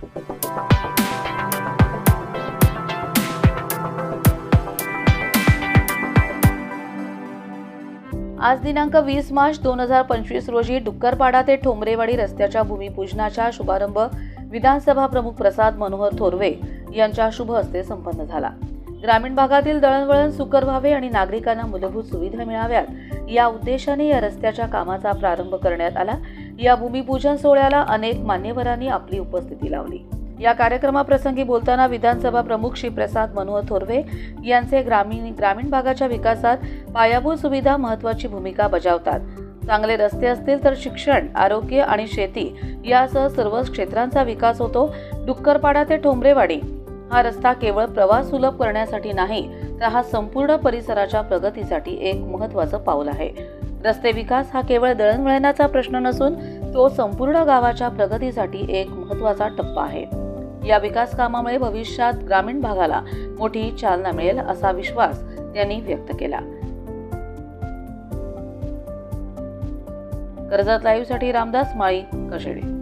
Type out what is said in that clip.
आज दिनांक वीस मार्च दोन हजार पंचवीस रोजी डुक्करपाडा ते ठोंबरेवाडी रस्त्याच्या भूमिपूजनाचा शुभारंभ विधानसभा प्रमुख प्रसाद मनोहर थोरवे यांच्या शुभ हस्ते संपन्न झाला. ग्रामीण भागातील दळणवळण सुकर व्हावे आणि नागरिकांना मूलभूत सुविधा मिळाव्यात या उद्देशाने या रस्त्याच्या कामाचा प्रारंभ करण्यात आला. या भूमिपूजन सोहळ्याला अनेक मान्यवरांनी आपली उपस्थिती लावली. या कार्यक्रमाप्रसंगी बोलताना विधानसभा प्रमुख श्री प्रसाद मनोहर थोरवे यांचे ग्रामीण ग्रामीण भागाच्या विकासात पायाभूत सुविधा महत्वाची भूमिका बजावतात. चांगले रस्ते असतील तर शिक्षण आरोग्य आणि शेती यासह सर्वच क्षेत्रांचा विकास होतो. डुक्करपाडा ते ठोंबरेवाडी हा रस्ता केवळ प्रवास सुलभ करण्यासाठी नाही तर हा संपूर्ण परिसराच्या प्रगतीसाठी एक महत्वाचं पाऊल आहे. रस्ते विकास हा केवळ दळणवळणाचा प्रश्न नसून तो संपूर्ण गावाच्या प्रगतीसाठी एक महत्त्वाचा टप्पा आहे. या विकास कामामुळे भविष्यात ग्रामीण भागाला मोठी चालना मिळेल असा विश्वास त्यांनी व्यक्त केला. कर्जत लाईव्हसाठी रामदास माळी कशेडे